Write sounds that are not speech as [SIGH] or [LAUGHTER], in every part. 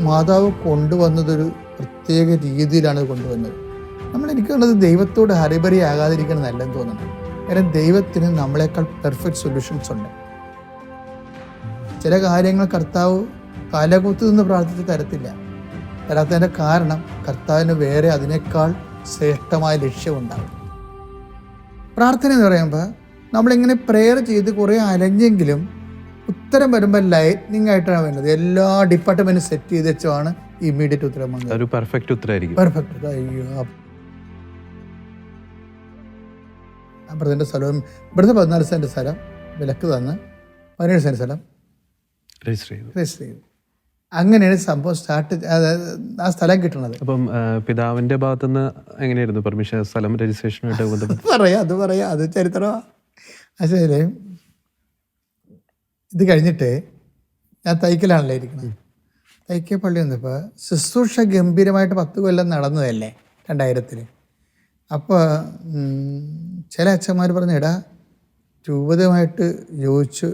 മാതാവ് കൊണ്ടുവന്നതൊരു പ്രത്യേക രീതിയിലാണ് കൊണ്ടുവന്നത്. നമ്മൾ എനിക്ക് എനിക്കുള്ളത് ദൈവത്തോട് ഹരിബരി ആകാതിരിക്കണം നല്ലതെന്ന് തോന്നുന്നു. കാരണം ദൈവത്തിന് നമ്മളെക്കാൾ പെർഫെക്റ്റ് സൊല്യൂഷൻസ് ഉണ്ട്. ചില കാര്യങ്ങൾ കർത്താവ് തലകുത്തു നിന്ന് പ്രാർത്ഥിച്ച് തരത്തില്ല. തരാത്തതിന്റെ കാരണം കർത്താവിന് വേറെ അതിനേക്കാൾ ശ്രേഷ്ഠമായ ലക്ഷ്യമുണ്ടാകും പ്രാർത്ഥന എന്ന് പറയുമ്പോൾ നമ്മളിങ്ങനെ പ്രെയർ ചെയ്ത് കുറേ അലഞ്ഞെങ്കിലും ഉത്തരം വരുമ്പോൾ ലൈറ്റ്നിങ് ആയിട്ടാണ് വരുന്നത്. എല്ലാ ഡിപ്പാർട്ട്മെന്റും സെറ്റ് ചെയ്ത് വെച്ചാണ് ഇമ്മീഡിയറ്റ് ഉത്തരം വന്നത്. ഒരു പെർഫെക്റ്റ് ഉത്തരമായിരിക്കും പെർഫെക്റ്റ് അയ്യോ. അപ്പുറത്തിന്റെ സ്ഥലവും ഇവിടുത്തെ പതിനാല് സെന്റ് സ്ഥലം വിലക്ക് തന്ന് പതിനേഴ് സെന്റ് സ്ഥലം. രജിസ്റ്റർ ചെയ്തു. രജിസ്റ്റർ ചെയ്തു. അങ്ങനെയാണ് സംഭവം സ്റ്റാർട്ട് ആ സ്ഥലം കിട്ടുന്നത്. അപ്പം പിതാവിന്റെ ഭാഗത്തുനിന്ന് എങ്ങനെയായിരുന്നു പെർമിഷൻ സ്ഥലം രജിസ്ട്രേഷനുമായിട്ട് പറയാം അത് പറയാം. അത് ചരിത്രമാണ് പക്ഷേ ഇത് കഴിഞ്ഞിട്ട് ഞാൻ തൈക്കലാണല്ലേ ഇരിക്കുന്നത് തൈക്കൽ പള്ളി വന്നപ്പോൾ ശുശ്രൂഷ ഗംഭീരമായിട്ട് പത്ത് കൊല്ലം നടന്നതല്ലേ രണ്ടായിരത്തിൽ അപ്പോൾ ചില അച്ഛന്മാർ പറഞ്ഞു എടാ രൂപതയുമായിട്ട് യോജിച്ച്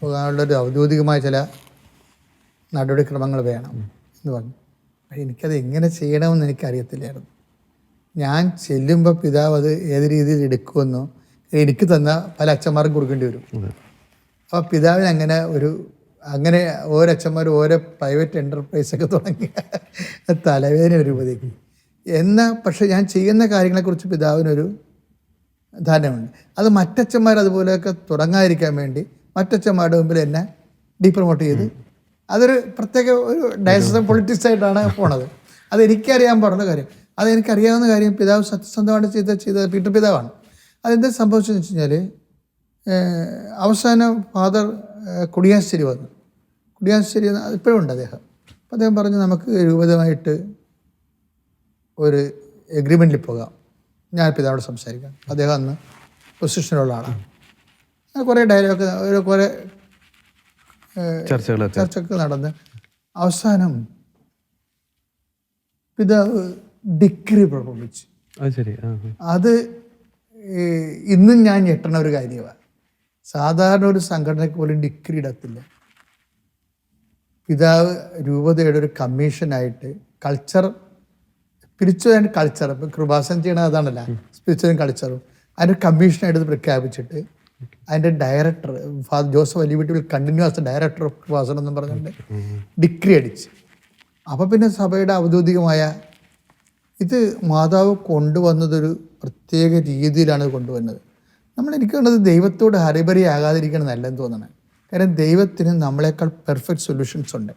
പോകാനുള്ളൊരു ഔദ്യോഗികമായ ചില നടപടിക്രമങ്ങൾ വേണം എന്ന് പറഞ്ഞു. പക്ഷേ എനിക്കത് എങ്ങനെ ചെയ്യണമെന്ന് എനിക്കറിയത്തില്ലായിരുന്നു. ഞാൻ ചെല്ലുമ്പോൾ പിതാവ് അത് ഏത് രീതിയിൽ എടുക്കുമെന്നോ എനിക്ക് തന്ന പല അച്ഛന്മാർക്കും കൊടുക്കേണ്ടി വരും. അപ്പോൾ പിതാവിന് അങ്ങനെ ഒരു അങ്ങനെ ഓരോ അച്ഛന്മാർ ഓരോ പ്രൈവറ്റ് എന്റർപ്രൈസൊക്കെ തുടങ്ങി. തലവേദന ഒരു ഉപദേശിക്കും എന്നാൽ പക്ഷേ ഞാൻ ചെയ്യുന്ന കാര്യങ്ങളെക്കുറിച്ച് പിതാവിനൊരു ധാരണയുണ്ട്. അത് മറ്റച്ഛന്മാർ അതുപോലെയൊക്കെ തുടങ്ങാതിരിക്കാൻ വേണ്ടി മറ്റച്ഛന്മാരുടെ മുമ്പിൽ എന്നെ ഡീപ്രമോട്ട് ചെയ്ത്. അതൊരു പ്രത്യേക ഒരു ഡയസസം പൊളിറ്റിക്സ് ആയിട്ടാണ് പോണത്. അത് എനിക്കറിയാൻ പറഞ്ഞ കാര്യം. അത് എനിക്കറിയാവുന്ന കാര്യം പിതാവ് സത്യസന്ധമായിട്ട് ചെയ്ത ചെയ്ത പീറ്റർ പിതാവാണ് അതെന്താ സംഭവിച്ചതെന്ന് വെച്ച് കഴിഞ്ഞാൽ അവസാനം ഫാദർ കുടിയാശ്ശേരി വന്നു. കുടിയാശ്ശേരി ഇപ്പോഴും ഉണ്ട് അദ്ദേഹം. അപ്പം അദ്ദേഹം പറഞ്ഞു നമുക്ക് രൂപതമായിട്ട് ഒരു എഗ്രിമെന്റിൽ പോകാം. ഞാൻ പിതാവോട് സംസാരിക്കാം. അദ്ദേഹം അന്ന് പൊസിഷനുള്ള ആളാണ്. കുറേ ഡയലോഗ് ഒരു കുറേ ചർച്ചകൾ ചർച്ചയൊക്കെ നടന്ന് അവസാനം പിതാവ് ഡിഗ്രി പ്രകടിപ്പിച്ചു ആ. അത് ഇന്നും ഞാൻ ഞെട്ടണ ഒരു കാര്യമാണ് സാധാരണ ഒരു സംഘടനയ്ക്ക് പോലും ഡിഗ്രി ഇടത്തില്ല. പിതാവ് രൂപതയുടെ ഒരു കമ്മീഷനായിട്ട് കൾച്ചർ സ്പിരിച്വൽ ആൻഡ് കൾച്ചർ ഇപ്പം കൃപാസൻ ചെയ്യണത് അതാണല്ല സ്പിരിച്വലും കൾച്ചറും. അതിന്റെ കമ്മീഷനായിട്ട് പ്രഖ്യാപിച്ചിട്ട് അതിന്റെ director father Joseph അലിവിട്ടി will continue as director of Kripasan എന്ന് പറഞ്ഞിട്ട് ഡിഗ്രി അടിച്ച്. അപ്പോൾ പിന്നെ സഭയുടെ ഔദ്യോഗികമായ ഇത് മാതാവ് കൊണ്ടുവന്നതൊരു പ്രത്യേക രീതിയിലാണ് കൊണ്ടുവന്നത്. നമ്മൾ എനിക്ക് വേണ്ടത് ദൈവത്തോട് ഹരിപരി ആകാതിരിക്കണം നല്ലതെന്ന് തോന്നണം. കാരണം ദൈവത്തിന് നമ്മളെക്കാൾ പെർഫെക്റ്റ് സൊല്യൂഷൻസ് ഉണ്ട്.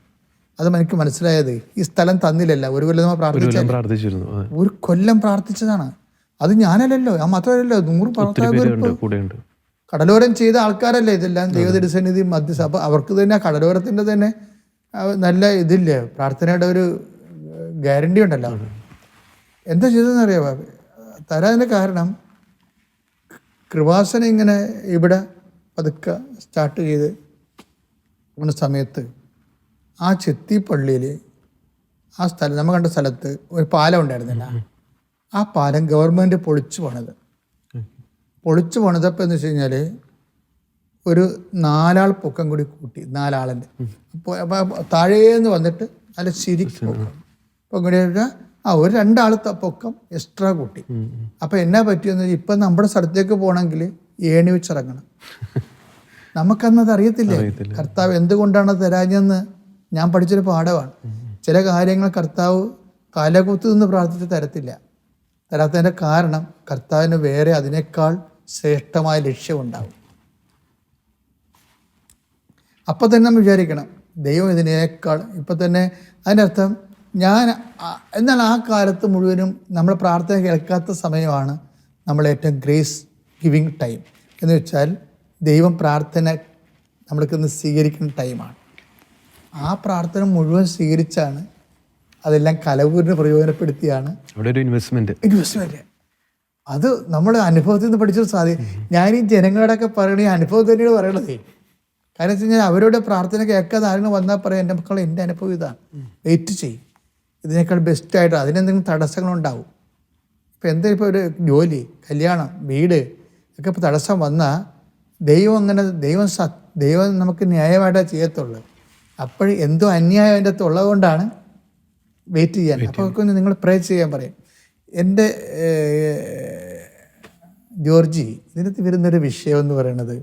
അത് എനിക്ക് മനസ്സിലായത് ഈ സ്ഥലം തന്നില്ലല്ല. ഒരു കൊല്ലം പ്രാർത്ഥിച്ചിരുന്നു ഒരു കൊല്ലം പ്രാർത്ഥിച്ചതാണ്. അത് ഞാനല്ലല്ലോ ഞാൻ മാത്രമല്ലല്ലോ നൂറ് പ്രാർത്ഥന കടലോരം ചെയ്ത ആൾക്കാരല്ലേ ഇതെല്ലാം? ദൈവതിരുസന്നിധി മധ്യസഭ അവർക്ക് തന്നെ കടലോരത്തിന്റെ കടലോരത്തിന്റെ തന്നെ നല്ല ഇതില്ലേ? പ്രാർത്ഥനയുടെ ഒരു ഗ്യാരണ്ടി ഉണ്ടല്ലോ. എന്താ ചെയ്തതെന്നറിയാവോ? തരാതിന്റെ കാരണം കൃപാസന ഇങ്ങനെ ഇവിടെ പതുക്കെ സ്റ്റാർട്ട് ചെയ്ത് പോകുന്ന സമയത്ത് ആ ചെത്തി പള്ളിയിൽ ആ സ്ഥലം നമ്മൾ കണ്ട സ്ഥലത്ത് ഒരു പാലം ഉണ്ടായിരുന്നില്ല. ആ പാലം ഗവൺമെന്റ് പൊളിച്ചു പോണത്. പൊളിച്ചു പോണതപ്പോൾ എന്ന് വെച്ച് കഴിഞ്ഞാൽ ഒരു നാലാൾ പൊക്കം കൂടി കൂട്ടി നാലാളിന്റെ അപ്പോൾ അപ്പോൾ താഴേന്ന് വന്നിട്ട് നല്ല ശരിക്കും പൊക്കം. പൊക്കം കൂടി ആ ഒരു രണ്ടാൾ പൊക്കം എക്സ്ട്രാ കൂട്ടി. അപ്പം എന്നാ പറ്റിയെന്ന് വെച്ചാൽ ഇപ്പം നമ്മുടെ സ്ഥലത്തേക്ക് പോകണമെങ്കിൽ ഏണി വെച്ചിറങ്ങണം. [LAUGHS] നമുക്കന്നത് അറിയത്തില്ലേ? അറിയത്തില്ല. കർത്താവ് എന്തുകൊണ്ടാണ് തരാഞ്ഞെന്ന് ഞാൻ പഠിച്ചൊരു പാഠമാണ്. ചില കാര്യങ്ങൾ കർത്താവ് കാലകൂത്ത് നിന്ന് പ്രാർത്ഥിച്ച് തരത്തില്ല. തരാത്തതിന്റെ കാരണം കർത്താവിന് വേറെ അതിനേക്കാൾ ശ്രേഷ്ഠമായ ലക്ഷ്യമുണ്ടാവും. അപ്പം തന്നെ നമ്മൾ വിചാരിക്കണം ദൈവം ഇതിനേക്കാൾ ഇപ്പം തന്നെ അതിന്റെ അർത്ഥം ഞാൻ എന്നാൽ ആ കാലത്ത് മുഴുവനും നമ്മൾ പ്രാർത്ഥന കേൾക്കാത്ത സമയമാണ് നമ്മൾ ഏറ്റവും ഗ്രേസ് ഗിവിങ് ടൈം. എന്ന് വെച്ചാൽ ദൈവം പ്രാർത്ഥന നമ്മൾക്ക് ഇന്ന് സ്വീകരിക്കുന്ന ടൈമാണ്. ആ പ്രാർത്ഥന മുഴുവൻ സ്വീകരിച്ചാണ് അതെല്ലാം കലവൂരിന് പ്രയോജനപ്പെടുത്തിയാണ് ഇൻവെസ്റ്റ്മെന്റ് ഇൻവെസ്റ്റ്മെന്റ് അത് നമ്മൾ അനുഭവത്തിൽ നിന്ന് പഠിച്ചത് സാധ്യത. ഞാൻ ഈ ജനങ്ങളോടൊക്കെ പറയണ ഈ അനുഭവം തന്നെയാണ് പറയണതേ. കാരണം വെച്ച് കഴിഞ്ഞാൽ അവരുടെ പ്രാർത്ഥന കേൾക്കാതെ ആരെങ്കിലും വന്നാൽ പറയാം എന്റെ മക്കൾ എന്റെ അനുഭവം ഇതാണ്. വെയിറ്റ് ചെയ്യും. ഇതിനേക്കാൾ ബെസ്റ്റായിട്ട് അതിനെന്തെങ്കിലും തടസ്സങ്ങളുണ്ടാവും. ഇപ്പം എന്താ ഇപ്പോൾ ഒരു ജോലി കല്യാണം വീട് ഒക്കെ ഇപ്പോൾ തടസ്സം വന്നാൽ ദൈവം അങ്ങനെ ദൈവം സ ദൈവം നമുക്ക് ന്യായമായിട്ടേ ചെയ്യത്തുള്ളൂ. അപ്പോൾ എന്തോ അന്യായം അതിന്റെ അകത്ത് ഉള്ളതുകൊണ്ടാണ് വെയിറ്റ് ചെയ്യാൻ. അപ്പോൾ നിങ്ങൾ പ്രേ ചെയ്യാൻ പറയും. എന്റെ ജോർജി ഇതിനകത്ത് വരുന്നൊരു വിഷയം എന്ന് പറയുന്നത്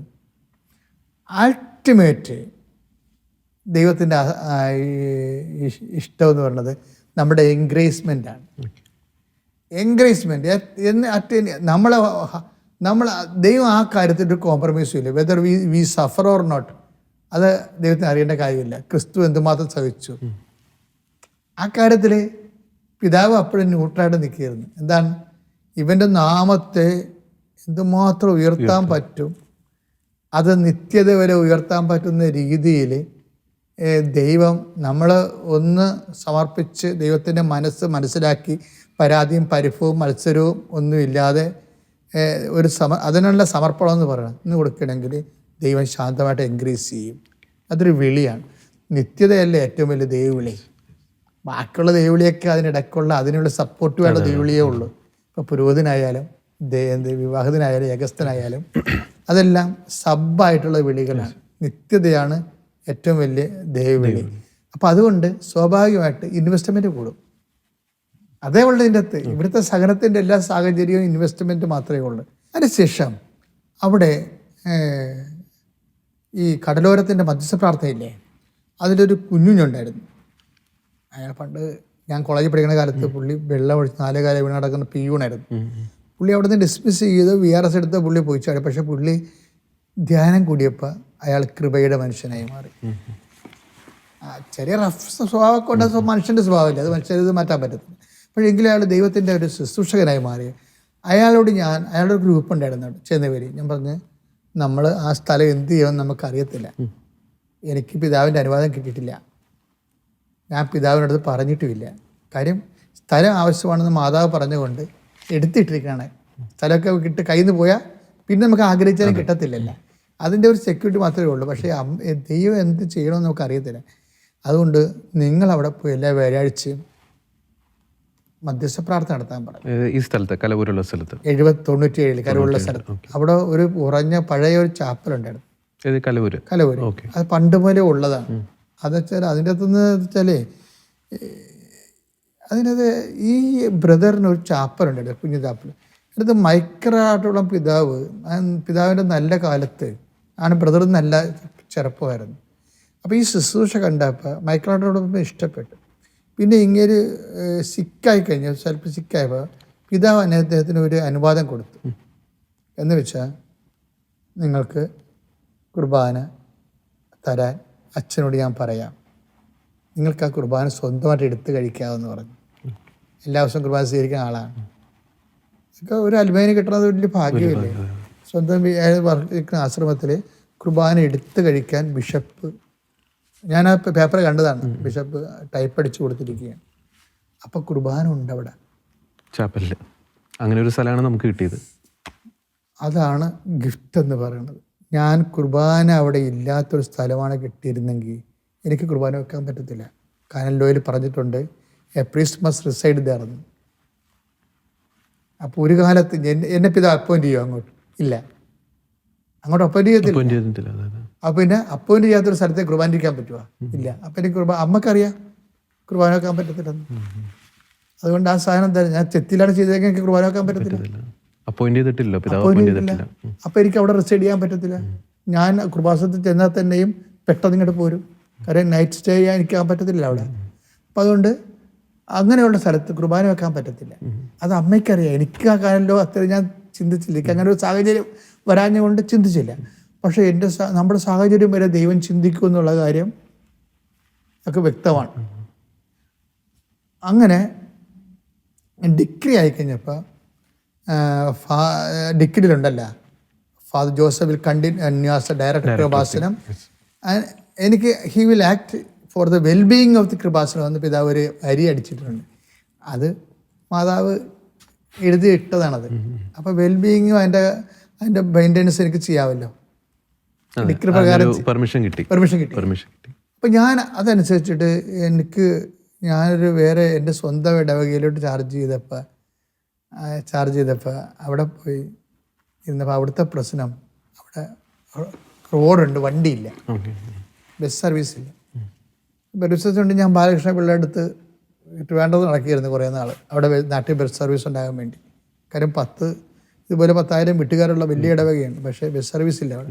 അൾട്ടിമേറ്റ് ദൈവത്തിന്റെ ഇഷ്ടം എന്ന് പറയുന്നത് നമ്മുടെ എൻകറേജ്മെന്റ് എന്ന് അറ്റ് നമ്മളെ നമ്മൾ ദൈവം ആ കാര്യത്തിൽ ഒരു കോംപ്രമൈസും ഇല്ല. Whether we we suffer or not അത് ദൈവത്തിന് അറിയേണ്ട കാര്യമില്ല. ക്രിസ്തു എന്തുമാത്രം സഹിച്ചു. ആ കാര്യത്തിൽ പിതാവ് അപ്പോഴും ന്യൂട്രായിട്ട് നിൽക്കുകയായിരുന്നു. എന്താണ്? ഇവന്റെ നാമത്തെ എന്തുമാത്രം ഉയർത്താൻ പറ്റും? അത് നിത്യത വരെ ഉയർത്താൻ പറ്റുന്ന രീതിയിൽ ദൈവം നമ്മൾ ഒന്ന് സമർപ്പിച്ച് ദൈവത്തിന്റെ മനസ്സ് മനസ്സിലാക്കി പരാതിയും പരിഭവും മത്സരവും ഒന്നുമില്ലാതെ ഒരു സമ അതിനുള്ള സമർപ്പണം എന്ന് പറയണം. ഇന്ന് കൊടുക്കണമെങ്കിൽ ദൈവം ശാന്തമായിട്ട് എൻക്രീസ് ചെയ്യും. അതൊരു വിളിയാണ്. നിത്യതയല്ലേ ഏറ്റവും വലിയ ദൈവവിളി. ബാക്കിയുള്ള ദൈവവിളിയൊക്കെ അതിനിടയ്ക്കുള്ള അതിനുള്ള സപ്പോർട്ട് വേണ്ട ദൈവവിളിയേ ഉള്ളൂ. ഇപ്പോൾ പുരോഹിതനായാലും വിവാഹിതനായാലും ഏകസ്ഥനായാലും അതെല്ലാം സബ്ബായിട്ടുള്ള വിളികളാണ്. നിത്യതയാണ് ഏറ്റവും വലിയ ദൈവവിളി. അപ്പം അതുകൊണ്ട് സ്വാഭാവികമായിട്ട് ഇൻവെസ്റ്റ്മെന്റ് കൂടും. അതേ ഉള്ളൂ ഇതിന്റെ അകത്ത്. ഇവിടുത്തെ സഹനത്തിന്റെ എല്ലാ സാഹചര്യവും ഇൻവെസ്റ്റ്മെന്റ് മാത്രമേ ഉള്ളൂ. അതിനുശേഷം അവിടെ ഈ കടലോരത്തിന്റെ മധ്യസ്ഥ പ്രാർത്ഥനയില്ലേ? അതിലൊരു കുഞ്ഞുഞ്ഞുണ്ടായിരുന്നു. അയാൾ പണ്ട് ഞാൻ കോളേജിൽ പഠിക്കുന്ന കാലത്ത് പുള്ളി വെള്ളം ഒഴിച്ച് നാലേ കാലം വീണ് നടക്കുന്ന പിയൂണായിരുന്നു. പുള്ളി അവിടെ നിന്ന് ഡിസ്മിസ് ചെയ്ത് വി ആർ എസ് എടുത്ത് പുള്ളി പോയിച്ചാടി പക്ഷേ പുള്ളി ധ്യാനം കൂടിയപ്പോൾ അയാൾ കൃപയുടെ മനുഷ്യനായി മാറി. ആ, ചെറിയ റഫ് സ്വഭാവം കൊണ്ട് മനുഷ്യന്റെ സ്വഭാവമില്ല? അത് മനുഷ്യരത് മാറ്റാൻ പറ്റത്തില്ല. അപ്പോഴെങ്കിലും അയാൾ ദൈവത്തിന്റെ ഒരു ശുശ്രൂഷകനായി മാറി. അയാളോട് ഞാൻ അയാളുടെ ഒരു ഗ്രൂപ്പ് ഉണ്ടായിരുന്നു. ചെന്നവരി ഞാൻ പറഞ്ഞ് നമ്മൾ ആ സ്ഥലം എന്ത് ചെയ്യുമെന്ന് നമുക്കറിയത്തില്ല. എനിക്ക് പിതാവിന്റെ അനുവാദം കിട്ടിയിട്ടില്ല. ഞാൻ പിതാവിനടുത്ത് പറഞ്ഞിട്ടുമില്ല. കാര്യം സ്ഥലം ആവശ്യമാണെന്ന് മാതാവ് പറഞ്ഞുകൊണ്ട് എടുത്തിട്ടിരിക്കുകയാണ്. സ്ഥലമൊക്കെ കിട്ടി കയ്യിൽ നിന്ന് പോയാൽ പിന്നെ നമുക്ക് ആഗ്രഹിച്ചാലും കിട്ടത്തില്ലല്ലോ. അതിന്റെ ഒരു സെക്യൂരിറ്റി മാത്രമേ ഉള്ളൂ. പക്ഷേ ദൈവം എന്ത് ചെയ്യണമെന്ന് നമുക്ക് അറിയത്തില്ല അതുകൊണ്ട് നിങ്ങൾ അവിടെ പോയി എല്ലാ വ്യാഴാഴ്ചയും മധ്യസ്ഥ പ്രാർത്ഥന നടത്താൻ പറഞ്ഞു ഈ സ്ഥലത്ത് കലവൂരുള്ള സ്ഥലത്ത്. എഴുപത്തി തൊണ്ണൂറ്റി ഏഴിൽ കലവൂരുള്ള സ്ഥലത്ത് അവിടെ ഒരു ഉറഞ്ഞ പഴയ ഒരു ചാപ്പൽ ഉണ്ടായിരുന്നു. കലവൂര്? കലവൂര്. അത് പണ്ട് മുതലേ ഉള്ളതാണ്. അത് വെച്ചാൽ അതിന്റെ അകത്തുനിന്ന് വെച്ചാലേ അതിനകത്ത് ഈ ബ്രദറിന് ഒരു ചാപ്പൽ ഉണ്ടായിരുന്നു കുഞ്ഞു ചാപ്പൽ അടുത്ത് മൈക്രാട്ടുള്ള പിതാവ് പിതാവിന്റെ നല്ല കാലത്ത് ആണ് ബ്രദർ നല്ല ചെറുപ്പമായിരുന്നു. അപ്പോൾ ഈ ശുശ്രൂഷ കണ്ടപ്പോൾ മൈക്രാട്ടോടൊപ്പം ഇഷ്ടപ്പെട്ടു. പിന്നെ ഇങ്ങനെ സിക്കായി കഴിഞ്ഞാൽ ചിലപ്പോൾ സിക്കായപ്പോൾ പിതാവ് അദ്ദേഹത്തിന് ഒരു അനുവാദം കൊടുത്തു. എന്ന് വെച്ചാൽ നിങ്ങൾക്ക് കുർബാന തരാൻ അച്ഛനോട് ഞാൻ പറയാം. നിങ്ങൾക്ക് ആ കുർബാന സ്വന്തമായിട്ട് എടുത്ത് കഴിക്കാമെന്ന് പറഞ്ഞു. എല്ലാ ദിവസവും കുർബാന സ്വീകരിക്കുന്ന ആളാണ്. ഒരു അൽമേന് കിട്ടുന്നത് വലിയ ഭാഗ്യമല്ലേ? സ്വന്തം വി- അയാൾ വർക്കുന്ന ആശ്രമത്തിൽ കുർബാന എടുത്ത് കഴിക്കാൻ ബിഷപ്പ് ഞാൻ ആ പേപ്പർ കണ്ടതാണ്. ബിഷപ്പ് ടൈപ്പ് അടിച്ചു കൊടുത്തിരിക്കുകയാണ്. അപ്പോൾ കുർബാന ഉണ്ട് അവിടെ. ചാപ്പല്ല. അങ്ങനെ ഒരു സ്ഥലമാണ് നമുക്ക് കിട്ടിയത്. അതാണ് ഗിഫ്റ്റ് എന്ന് പറയുന്നത്. ഞാൻ കുർബാന അവിടെ ഇല്ലാത്തൊരു സ്ഥലമാണ് കിട്ടിയിരുന്നെങ്കിൽ എനിക്ക് കുർബാന വെക്കാൻ പറ്റത്തില്ല. കാനൽ ലോയിൽ പറഞ്ഞിട്ടുണ്ട് എ പ്രീസ്റ്റ് റിസൈഡ് ദർന്ന് അപ്പോൾ ഒരു കാലത്ത് എന്നെ- പിതാ അപ്പോയിന്റ് ചെയ്യുമോ അങ്ങോട്ട്. ഇല്ല. അങ്ങോട്ട് അപ്പോയിന്റ് ചെയ്തില്ല അപ്പൊ പിന്നെ അപ്പോയിന്റ് ചെയ്യാത്തൊരു സ്ഥലത്തെ കുർബാന ഇരിക്കാൻ പറ്റുമോ ഇല്ല. അപ്പൊ എനിക്ക് കുർബാന അമ്മക്കറിയാം. കുർബാന വെക്കാൻ പറ്റത്തില്ലെന്ന് അതുകൊണ്ട് ആ സാധനം തന്നെ ഞാൻ തെറ്റിലാണ് ചെയ്തതെങ്കിൽ എനിക്ക് കുർബാന വെക്കാൻ പറ്റത്തില്ല. അപ്പോയിന്റ് ചെയ്തിട്ടില്ല. അപ്പൊ എനിക്ക് അവിടെ റിസൈഡ് ചെയ്യാൻ പറ്റത്തില്ല. ഞാൻ കുർബാസത്തിൽ ചെന്നാൽ തന്നെയും പെട്ടെന്ന് ഇങ്ങോട്ട് പോരും. കാര്യം നൈറ്റ് സ്റ്റേ ചെയ്യാൻ എനിക്ക് പറ്റത്തില്ല അവിടെ. അപ്പം അതുകൊണ്ട് അങ്ങനെയുള്ള സ്ഥലത്ത് കുർബാന വെക്കാൻ പറ്റത്തില്ല അത് അമ്മയ്ക്കറിയാം. എനിക്ക് ആ കാലല്ലോ അത്ര ഞാൻ ചിന്തിച്ചില്ല. അങ്ങനെ ഒരു സാഹചര്യം വരാഞ്ഞുകൊണ്ട് ചിന്തിച്ചില്ല. പക്ഷേ എന്റെ നമ്മുടെ സാഹചര്യം വരെ ദൈവം ചിന്തിക്കും എന്നുള്ള കാര്യം ഒക്കെ വ്യക്തമാണ്. അങ്ങനെ ഡിഗ്രി ആയിക്കഴിഞ്ഞപ്പോൾ ഫാ ഡിഗ്രിയിലുണ്ടല്ല. Father Joseph will continue as a director Kripasanam. എനിക്ക് he will act for the wellbeing of the Kripasanam എന്ന് പിതാവ് ഒരു അരി അടിച്ചിട്ടുണ്ട്. അത് മാതാവ് എഴുതി ഇട്ടതാണത് അപ്പോൾ വെൽബീയിങ്ങും അതിന്റെ അതിന്റെ മെയിന്റെനൻസ് എനിക്ക് ചെയ്യാമല്ലോ. ഡിഗ്രി പ്രകാരം പെർമിഷൻ കിട്ടി. പെർമിഷൻ കിട്ടി. പെർമിഷൻ കിട്ടി. അപ്പോൾ ഞാൻ അതനുസരിച്ചിട്ട് എനിക്ക് ഞാനൊരു വേറെ എന്റെ സ്വന്തം ഇടവകയിലോട്ട് ചാർജ് ചെയ്തപ്പോൾ ചാർജ് ചെയ്തപ്പോൾ അവിടെ പോയി ഇരുന്നപ്പോൾ അവിടുത്തെ പ്രശ്നം അവിടെ റോഡുണ്ട് വണ്ടിയില്ല. ബസ് സർവീസ് ഇല്ല. ബസ് ഉണ്ട് ഞാൻ ബാലകൃഷ്ണ പിള്ളയുടെ അടുത്ത് ട്രിവാൻഡ്രത്ത് നടക്കിയിരുന്നു കുറേ നാൾ അവിടെ നാട്ടിൽ ബസ് സർവീസ് ഉണ്ടാകാൻ വേണ്ടി. കാര്യം പത്ത് ഇതുപോലെ പത്തായിരം വീട്ടുകാരുള്ള വലിയ ഇടവകയാണ്. പക്ഷേ ബസ് സർവീസ് ഇല്ല അവിടെ.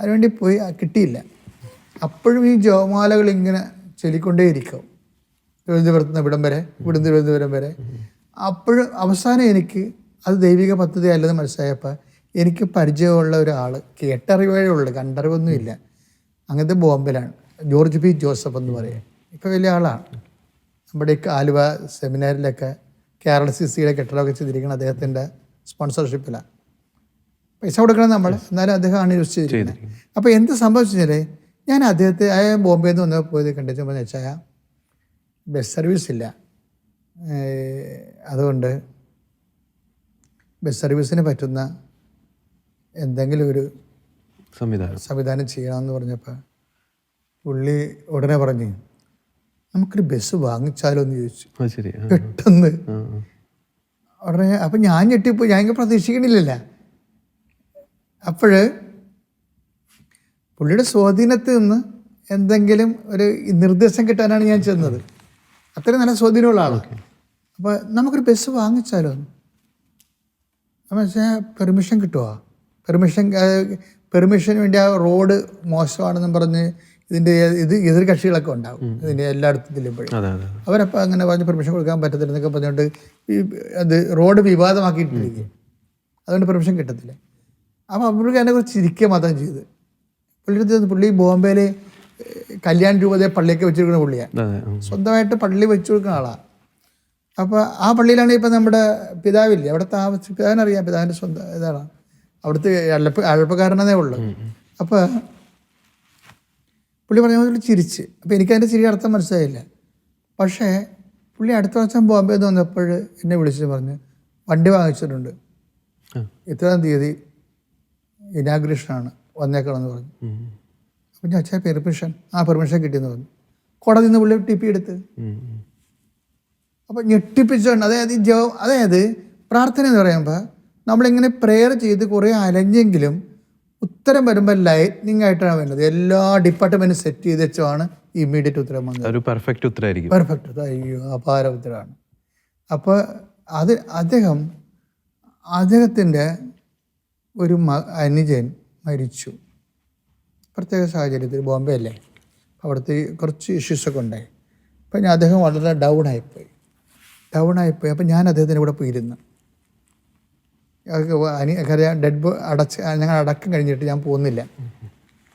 അതിനുവേണ്ടി പോയി കിട്ടിയില്ല. അപ്പോഴും ഈ ജോമാലകൾ ഇങ്ങനെ ചൊല്ലിക്കൊണ്ടേയിരിക്കും തിരുവനന്തപുരത്ത് നിന്ന് ഇവിടം വരെ ഇവിടുന്ന് തിരുവനന്തപുരം വരെ. അപ്പോഴും അവസാനം എനിക്ക് അത് ദൈവിക പദ്ധതി അല്ലെന്ന് മനസ്സിലായപ്പോൾ എനിക്ക് പരിചയമുള്ള ഒരാൾ കേട്ടറിവേ ഉള്ളു കണ്ടറിവൊന്നുമില്ല. അങ്ങനത്തെ ബോംബെയിലാണ് ജോർജ് പി. ജോസഫ് എന്ന് പറയും. ഇപ്പോൾ വലിയ ആളാണ്. നമ്മുടെ ഈ ആലുവ സെമിനാറിലൊക്കെ കേരള സി സിയുടെ കെട്ടിടമൊക്കെ ചെയ്തിരിക്കുന്നത് അദ്ദേഹത്തിന്റെ സ്പോൺസർഷിപ്പിലാണ്. പൈസ കൊടുക്കണം നമ്മൾ. എന്നാലും അദ്ദേഹമാണ് യൂസ് ചെയ്തിരിക്കുന്നത്. അപ്പോൾ എന്ത് സംഭവിച്ചാൽ ഞാൻ അദ്ദേഹത്തെ അയാൾ ബോംബെയിൽ നിന്ന് വന്നപ്പോൾ പോയത് കണ്ടിച്ചപ്പോൾ വെച്ചാൽ ബസ് സർവീസ് ഇല്ല. അതുകൊണ്ട് ബസ് സർവീസിന് പറ്റുന്ന എന്തെങ്കിലും ഒരു സംവിധാനം. സംവിധാനം ചെയ്യണമെന്ന് പറഞ്ഞപ്പോൾ പുള്ളി ഉടനെ പറഞ്ഞു നമുക്കൊരു ബസ് വാങ്ങിച്ചാലോ എന്ന് ചോദിച്ചു. പെട്ടെന്ന്. ഉടനെ അപ്പം ഞാൻ ഞെട്ടിപ്പോയി. ഞാൻ ഇങ്ങനെ പ്രതീക്ഷിക്കണില്ലല്ല അപ്പോൾ പുള്ളിയുടെ സ്വാധീനത്തിൽ നിന്ന് എന്തെങ്കിലും ഒരു നിർദ്ദേശം കിട്ടാനാണ് ഞാൻ ചെന്നത്. അത്രയും നല്ല സ്വാധീനമുള്ള ആളൊക്കെ അപ്പോൾ നമുക്കൊരു ബസ് വാങ്ങിച്ചാലോ? അപ്പം വെച്ചാൽ പെർമിഷൻ കിട്ടുമോ പെർമിഷൻ പെർമിഷന് വേണ്ടി ആ റോഡ് മോശമാണെന്നും പറഞ്ഞ് ഇതിന്റെ ഇത് എതിർ കക്ഷികളൊക്കെ ഉണ്ടാവും ഇതിന്റെ എല്ലായിടത്തും ചെല്ലുമ്പോഴും. അവരപ്പോൾ അങ്ങനെ പറഞ്ഞ് പെർമിഷൻ കൊടുക്കാൻ പറ്റത്തില്ലെന്നൊക്കെ പറഞ്ഞുകൊണ്ട് ഈ അത് റോഡ് വിവാദമാക്കിയിട്ടിരിക്കുക അതുകൊണ്ട് പെർമിഷൻ കിട്ടത്തില്ല. അപ്പോൾ അവർക്ക് എന്നെ കുറിച്ച് ചിരിക്കുക മാത്രം ചെയ്ത്. പുള്ളിയുടെ പുള്ളി ബോംബെയിലെ കല്യാൺ രൂപതയെ പള്ളിയൊക്കെ വെച്ചിരിക്കുന്ന പുള്ളിയാണ്. അതെ സ്വന്തമായിട്ട് പള്ളി വെച്ചു കൊടുക്കുന്ന ആളാണ് അപ്പോൾ ആ പള്ളിയിലാണ് ഇപ്പം നമ്മുടെ പിതാവില്ലേ? അവിടെ താമസ പിതാവിനറിയാം പിതാവിന്റെ സ്വന്തം ഇതാണ്. അവിടുത്തെ അഴപ്പ് അഴപ്പുകാരനേ ഉള്ളൂ. അപ്പോൾ പുള്ളി പറഞ്ഞ പോലെ ചിരിച്ച്. അപ്പോൾ എനിക്കതിന്റെ ചിരി അർത്ഥം മനസ്സിലായില്ല. പക്ഷേ പുള്ളി അടുത്ത വർഷം ബോംബെ വന്നപ്പോൾ എന്നെ വിളിച്ച് പറഞ്ഞ് വണ്ടി വാങ്ങിച്ചിട്ടുണ്ട്. ഇത്രയും ഇത്രാം തീയതി ഇനാഗ്രേഷനാണ് വന്നേക്കണമെന്ന് പറഞ്ഞു. അപ്പം ഞാൻ അച്ഛാ പെർമിഷൻ. ആ പെർമിഷൻ കിട്ടിയെന്ന് പറഞ്ഞു. കോടതി നിന്ന് പുള്ളി ടി പി എടുത്ത്. അപ്പം ഞെട്ടിപ്പിച്ചുകൊണ്ട് അതായത് ഈ ജോ അതായത് പ്രാർത്ഥന എന്ന് പറയുമ്പോൾ നമ്മളിങ്ങനെ പ്രെയർ ചെയ്ത് കുറേ അലഞ്ഞെങ്കിലും ഉത്തരം വരുമ്പോൾ ലൈറ്റ്നിങ് ആയിട്ടാണ് വരുന്നത്. എല്ലാ ഡിപ്പാർട്ട്മെന്റും സെറ്റ് ചെയ്ത് വെച്ചാണ് ഇമ്മീഡിയറ്റ് ഉത്തരം വന്നത്. ഒരു പെർഫെക്റ്റ് ഉത്തരമായിരിക്കും പെർഫെക്റ്റ് അയ്യോ അപാര ഉത്തരമാണ് അപ്പോൾ അത് അദ്ദേഹം അദ്ദേഹത്തിന്റെ ഒരു മ അനുജൻ മരിച്ചു. പ്രത്യേക സാഹചര്യത്തിൽ ബോംബെ അല്ലേ? അവിടുത്തെ കുറച്ച് ഇഷ്യൂസൊക്കെ ഉണ്ടായി. അപ്പം ഞാൻ അദ്ദേഹം വളരെ ഡൗൺ ആയിപ്പോയി. ഡൗൺ ആയിപ്പോയി. അപ്പം ഞാൻ അദ്ദേഹത്തിന്റെ കൂടെ പോയിരുന്നു. അനി കാര്യം ഡെഡ് അടച്ച് ഞങ്ങൾ അടക്കം കഴിഞ്ഞിട്ട് ഞാൻ പോകുന്നില്ല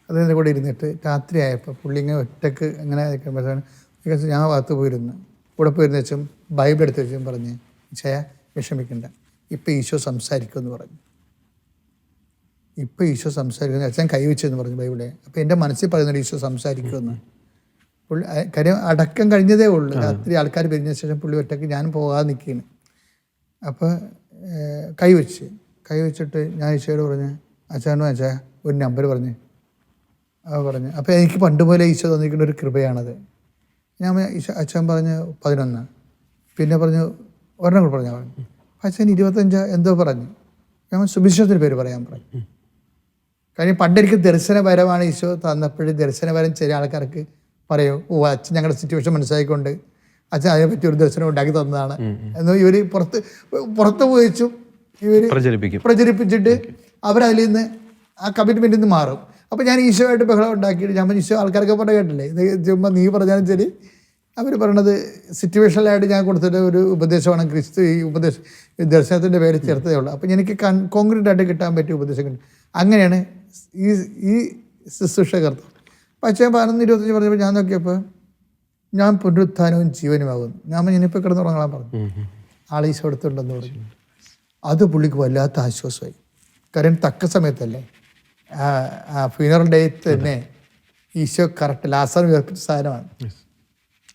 അതിന്റെ കൂടെ ഇരുന്നിട്ട് രാത്രിയായപ്പോൾ പുള്ളി ഇങ്ങനെ ഒറ്റയ്ക്ക് അങ്ങനെ ഞാൻ ഭാഗത്ത് പോയിരുന്നു. കൂടെ പോയിരുന്ന വെച്ചും ബൈബിൾ എടുത്ത് വെച്ചും പറഞ്ഞ് ചേ വിഷമിക്കണ്ട. ഇപ്പം ഈശോ സംസാരിക്കുമെന്ന് പറഞ്ഞു. ഇപ്പം ഈശോ സംസാരിക്കുന്നു അച്ഛൻ കൈവച്ചെന്ന് പറഞ്ഞു ബൈബിളെ അപ്പം എന്റെ മനസ്സിൽ പറയുന്നുണ്ട് ഈശോ സംസാരിക്കുമെന്ന്. പുള്ളി കാര്യം അടക്കം കഴിഞ്ഞതേ ഉള്ളൂ. രാത്രി ആൾക്കാർ പിരിഞ്ഞ ശേഷം പുള്ളി ഒറ്റയ്ക്ക് ഞാൻ പോകാതെ നിൽക്കുകയാണ്. അപ്പോൾ കൈവച്ച് കൈവച്ചിട്ട് ഞാൻ ഈശോയോട് പറഞ്ഞ് അച്ഛനോ അച്ഛാ ഒരു നമ്പർ പറഞ്ഞ്. അവ പറഞ്ഞ്. അപ്പോൾ എനിക്ക് പണ്ട് പോലെ ഈശോ തന്നിരിക്കുന്ന ഒരു കൃപയാണത്. ഞാൻ അച്ഛൻ പറഞ്ഞ് പതിനൊന്ന്. പിന്നെ പറഞ്ഞു ഒരെണ്ണം കൂടെ പറഞ്ഞു പറഞ്ഞു. അച്ഛൻ ഇരുപത്തഞ്ച് എന്തോ പറഞ്ഞു. ഞാൻ സുഭിശ്വത്തിന് പേര് പറയാൻ പറഞ്ഞു കാര്യം പണ്ട് എനിക്ക് ദർശനപരമാണ് ഈശോ തന്നപ്പോഴും ദർശനപരം ചില ആൾക്കാർക്ക് പറയും ഓ അച്ഛൻ ഞങ്ങളുടെ സിറ്റുവേഷൻ മനസ്സിലാക്കിക്കൊണ്ട് അച്ഛൻ അതിനെപ്പറ്റി ഒരു ദർശനം ഉണ്ടാക്കി തന്നതാണ്. എന്ന് ഇവർ പുറത്ത് പുറത്ത് പോയിച്ചും ഇവർ പ്രചരിപ്പിച്ചിട്ട് അവരതിൽ നിന്ന് ആ കമ്മിറ്റ്മെന്റിൽ നിന്ന് മാറും. അപ്പോൾ ഞാൻ ഈശോയായിട്ട് ബഹളം ഉണ്ടാക്കിയിട്ട് ഞാൻ ഈശോ ആൾക്കാരൊക്കെ പറഞ്ഞ കേട്ടില്ലേ? ഇത് ചുമ്മാ നീ പറഞ്ഞാലും ശരി. അവർ പറയണത് സിറ്റുവേഷനിലായിട്ട് ഞാൻ കൊടുത്തിട്ട് ഒരു ഉപദേശമാണ് ക്രിസ്തു ഈ ഉപദേശ ദർശനത്തിന്റെ പേര് ചേർത്തതേ ഉള്ളൂ. അപ്പോൾ എനിക്ക് കൺ കോൺക്രീറ്റ് ആയിട്ട് കിട്ടാൻ പറ്റിയ ഉപദേശം കിട്ടും. അങ്ങനെയാണ് ഈ ഈ ശുശ്രൂഷ പക്ഷേ അപ്പം അച്ഛൻ പതിനൊന്ന് ഇരുപത്തഞ്ച് പറഞ്ഞപ്പോൾ ഞാൻ നോക്കിയപ്പോൾ ഞാൻ പുനരുത്ഥാനവും ജീവനുമാകുന്നു ഞാൻ ഇനിയിപ്പോൾ കിടന്നുറങ്ങാൻ പറഞ്ഞു. ആളെ. ആൾ ഈശോ എടുത്തുണ്ടെന്ന് പറഞ്ഞു. അത് പുള്ളിക്ക് വല്ലാത്ത ആശ്വാസമായി. കാര്യം തക്ക സമയത്തല്ലേ? ആ ഡേ ഡേറ്റ് തന്നെ ഈശോ കറക്റ്റ് ലാസർ ഉയർപ്പിച്ച സാധനമാണ്.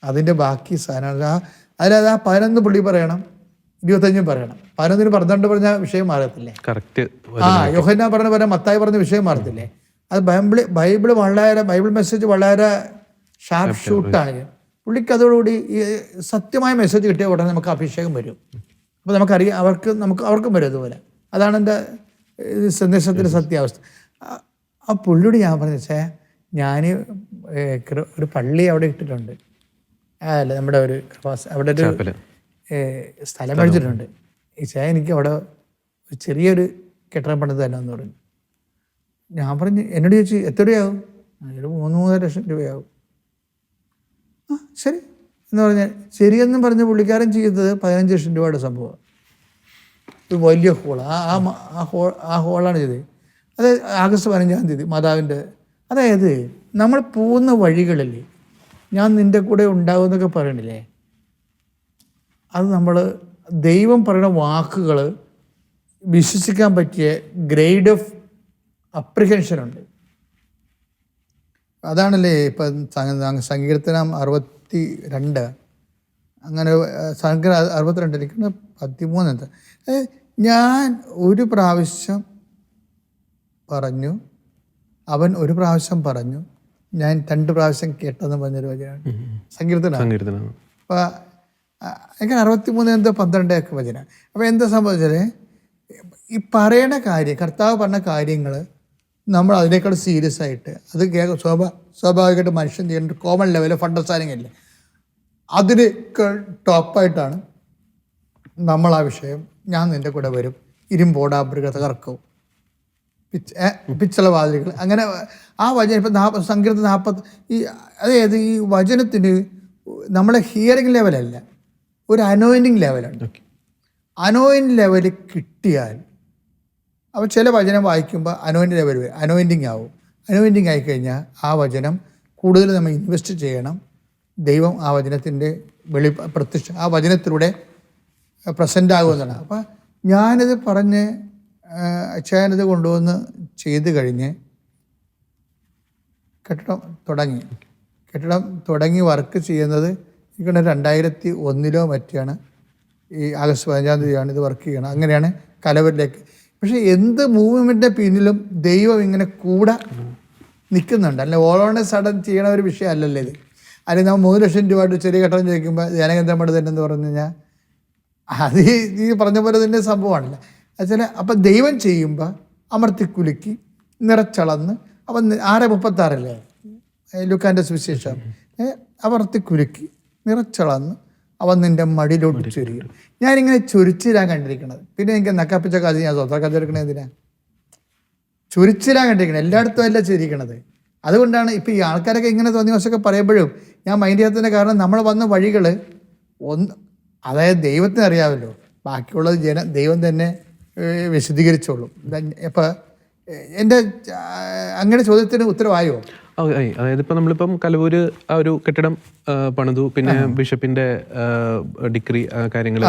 അതിന്റെ ബാക്കി സാധനമാണ്. ആ അതിലത് ആ പതിനൊന്ന് പുള്ളി പറയണം ഇരുപത്തഞ്ചും പറയണം. പതിനൊന്നിന് പന്ത്രണ്ട് പറഞ്ഞ വിഷയം മാറത്തില്ലേ? കറക്റ്റ് ആ യോഹന്ന പറഞ്ഞ പറഞ്ഞ മത്തായി പറഞ്ഞ വിഷയം മാറത്തില്ലേ? അത് ബൈബിൾ ബൈബിൾ വളരെ ബൈബിൾ മെസ്സേജ് വളരെ ഷാർപ്പ് ഷൂട്ടാണ് പുള്ളിക്ക് അതോടുകൂടി ഈ സത്യമായ മെസ്സേജ് കിട്ടിയ ഉടനെ നമുക്ക് അഭിഷേകം വരും. അപ്പോൾ നമുക്കറിയാം അവർക്ക് നമുക്ക് അവർക്കും വരും അതുപോലെ. അതാണ് എന്റെ സന്ദേശത്തിന്റെ സത്യാവസ്ഥ. ആ- പുള്ളിയോട് ഞാൻ പറഞ്ഞു വെച്ചാൽ ഞാൻ ഒരു പള്ളി അവിടെ ഇട്ടിട്ടുണ്ട്. അല്ല നമ്മുടെ ഒരു അവിടെ ഒരു. സ്ഥലം മേടിച്ചിട്ടുണ്ട്. ചേ എനിക്ക് അവിടെ ഒരു ചെറിയൊരു കെട്ടിടം പണിത് തന്നെ എന്ന് പറഞ്ഞു. ഞാൻ പറഞ്ഞു എന്നോട് ചോദിച്ചു എത്ര രൂപയാവും ഒരു മൂന്ന് മൂന്നര ലക്ഷം രൂപയാവും. ശരി. എന്ന് പറഞ്ഞാൽ ശരിയെന്നും പറഞ്ഞ് പുള്ളിക്കാരൻ ചെയ്യുന്നത് പതിനഞ്ച് ലക്ഷം രൂപയുടെ സംഭവം. ഒരു വലിയ ഹോൾ ആ ആ ഹോൾ ആ ഹോളാണ് ചെയ്തത്. അത് ആഗസ്റ്റ് പതിനഞ്ചാം തീയതി മാതാവിന്റെ. അതായത് നമ്മൾ പോകുന്ന വഴികളിൽ ഞാൻ നിന്റെ കൂടെ ഉണ്ടാവും എന്നൊക്കെ പറയണില്ലേ? അത് നമ്മൾ ദൈവം പറയുന്ന വാക്കുകൾ വിശ്വസിക്കാൻ പറ്റിയ ഗ്രേഡ് ഓഫ് അപ്രിഹെൻഷൻ ഉണ്ട്. അതാണല്ലേ ഇപ്പം സങ്കീർത്തനം അറുപത്തി രണ്ട് അങ്ങനെ സങ്കീർ അറുപത്തിരണ്ട് എനിക്ക് പതിമൂന്ന് എന്താ ഏ, ഞാൻ ഒരു പ്രാവശ്യം പറഞ്ഞു അവൻ ഒരു പ്രാവശ്യം പറഞ്ഞു ഞാൻ രണ്ട് പ്രാവശ്യം കേട്ടെന്ന് പറഞ്ഞൊരു വചനമാണ് സങ്കീർത്തനം സങ്കീർത്തനം അപ്പോൾ എനിക്ക് അറുപത്തി മൂന്ന് എന്തോ പന്ത്രണ്ടൊക്കെ വചന അപ്പോൾ എന്താ സംഭവിച്ചാൽ ഈ പറയണ കാര്യം കർത്താവ് പറഞ്ഞ കാര്യങ്ങൾ നമ്മൾ അതിനേക്കാൾ സീരിയസ് ആയിട്ട് അത് കേൾക്കും സ്വാഭാ സ്വാഭാവികമായിട്ട് മനുഷ്യൻ ചെയ്യേണ്ട കോമൺ ലെവൽ ഓഫ് അണ്ടർസ്റ്റാൻഡിങ് അല്ലേ? അതിന് ടോപ്പായിട്ടാണ് നമ്മൾ ആ വിഷയം ഞാൻ നിന്റെ കൂടെ വരും ഇരുമ്പോടാബ്രിക തകർക്കും പിച്ച് പിച്ച പിച്ചള വാതിലുകൾ. അങ്ങനെ ആ വചനം ഇപ്പം നാൽപ്പത് സങ്കീർത്ത നാൽപ്പത് ഈ അതായത് ഈ വചനത്തിന് നമ്മളെ ഹിയറിംഗ് ലെവലല്ല ഒരു അനോയിന്റിങ് ലെവലുണ്ട് അനോയിൻ ലെവൽ കിട്ടിയാൽ അപ്പോൾ ചില വചനം വായിക്കുമ്പോൾ അനോയിന്റെ വരുവ് വരും. അനോയിന്റിങ് ആവും. അനോയിന്റിങ് ആയിക്കഴിഞ്ഞാൽ ആ വചനം കൂടുതൽ നമ്മൾ ഇൻവെസ്റ്റ് ചെയ്യണം. ദൈവം ആ വചനത്തിന്റെ വെളി പ്രത്യക്ഷ ആ വചനത്തിലൂടെ പ്രസന്റ് ആകുമെന്നാണ് അപ്പം ഞാനിത് പറഞ്ഞ് അച്ഛാനത് കൊണ്ടുവന്ന് ചെയ്ത് കഴിഞ്ഞ് കെട്ടിടം തുടങ്ങി. കെട്ടിടം തുടങ്ങി വർക്ക് ചെയ്യുന്നത് ഇങ്ങനെ രണ്ടായിരത്തി ഒന്നിലോ മറ്റാണ് ഈ ആഗസ്റ്റ് പതിനഞ്ചാം തീയതിയാണ് ഇത് വർക്ക് ചെയ്യണം അങ്ങനെയാണ് കലവരിലേക്ക് പക്ഷേ എന്ത് മൂവ്മെന്റിന്റെ പിന്നിലും ദൈവം ഇങ്ങനെ കൂടെ നിൽക്കുന്നുണ്ട്. അല്ലെ ഓൺ സഡൻ ചെയ്യണ ഒരു വിഷയമല്ലല്ലോ ഇത്. അല്ലെങ്കിൽ നമ്മൾ മൂന്ന് ലക്ഷം രൂപ ഒരു ചെറിയ ഘട്ടം ചോദിക്കുമ്പോൾ ജനകേന്ദ്രം പണ്ട് തന്നെ എന്ന് പറഞ്ഞു കഴിഞ്ഞാൽ അത് ഈ പറഞ്ഞ പോലെ തന്നെ സംഭവമാണല്ലോ. അച്ഛനെ അപ്പം ദൈവം ചെയ്യുമ്പോൾ അമർത്തിക്കുലുക്കി നിറച്ചളന്ന് അപ്പം ആറ് മുപ്പത്താറല്ലേ? ലുക്കാന്റെ സുവിശേഷം. അമർത്തി അമർത്തിക്കുലുക്കി നിറച്ചളന്ന് അവൻ നിന്റെ മടിയിലോട്ട് ചുരിയും. ഞാനിങ്ങനെ ചുരിച്ചിരാൻ കണ്ടിരിക്കണത്. പിന്നെ എനിക്ക് നക്കാപ്പിച്ച കാര്യം ഞാൻ സ്വന്തം കഥ എടുക്കണത് എന്തിനാ? ചുരിച്ചിരാൻ കണ്ടിരിക്കണം എല്ലായിടത്തും അല്ല ചിരിക്കണത്. അതുകൊണ്ടാണ് ഇപ്പം ഈ ആൾക്കാരൊക്കെ ഇങ്ങനെ തോന്നിയ വശമൊക്കെ പറയുമ്പോഴും ഞാൻ മൈൻഡ് ചെയ്യാത്തതിന്റെ കാരണം നമ്മൾ വന്ന വഴികൾ ഒന്ന് അതായത് ദൈവത്തിന് അറിയാമല്ലോ. ബാക്കിയുള്ളത് ജന ദൈവം തന്നെ വിശദീകരിച്ചോളും. ഇപ്പം എന്റെ അങ്ങനെ ചോദ്യത്തിന് ഉത്തരവായോ. അതായത് ഇപ്പൊ നമ്മളിപ്പം കലവൂര് ആ ഒരു കെട്ടിടം പണിതു. പിന്നെ ബിഷപ്പിന്റെ ഡിഗ്രി കാര്യങ്ങൾ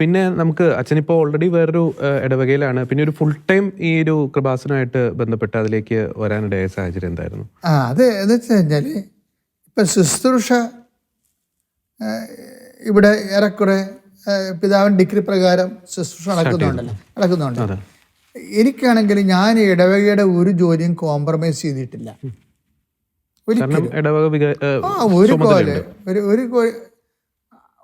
പിന്നെ നമുക്ക് അച്ഛനിപ്പോ ഓൾറെഡി വേറൊരു ഇടവകയിലാണ്. പിന്നെ ഒരു ഫുൾ ടൈം ഈ ഒരു കൃപാസനമായിട്ട് ബന്ധപ്പെട്ട് അതിലേക്ക് വരാനിടയായ സാഹചര്യം എന്തായിരുന്നു? ആ അത് എന്ന് വെച്ച് കഴിഞ്ഞാൽ ഇപ്പം ശുശ്രൂഷ ഇവിടെ ഏറെക്കുറെ പിതാവൻ ഡിഗ്രി പ്രകാരം ശുശ്രൂഷ നടക്കുന്നുണ്ടല്ലോ. നടക്കുന്നുണ്ട്. എനിക്കാണെങ്കിൽ ഞാൻ ഇടവകയുടെ ഒരു ജോലിയും കോംപ്രമൈസ് ചെയ്തിട്ടില്ല. ഒരു പോലെ ഒരു ഒരു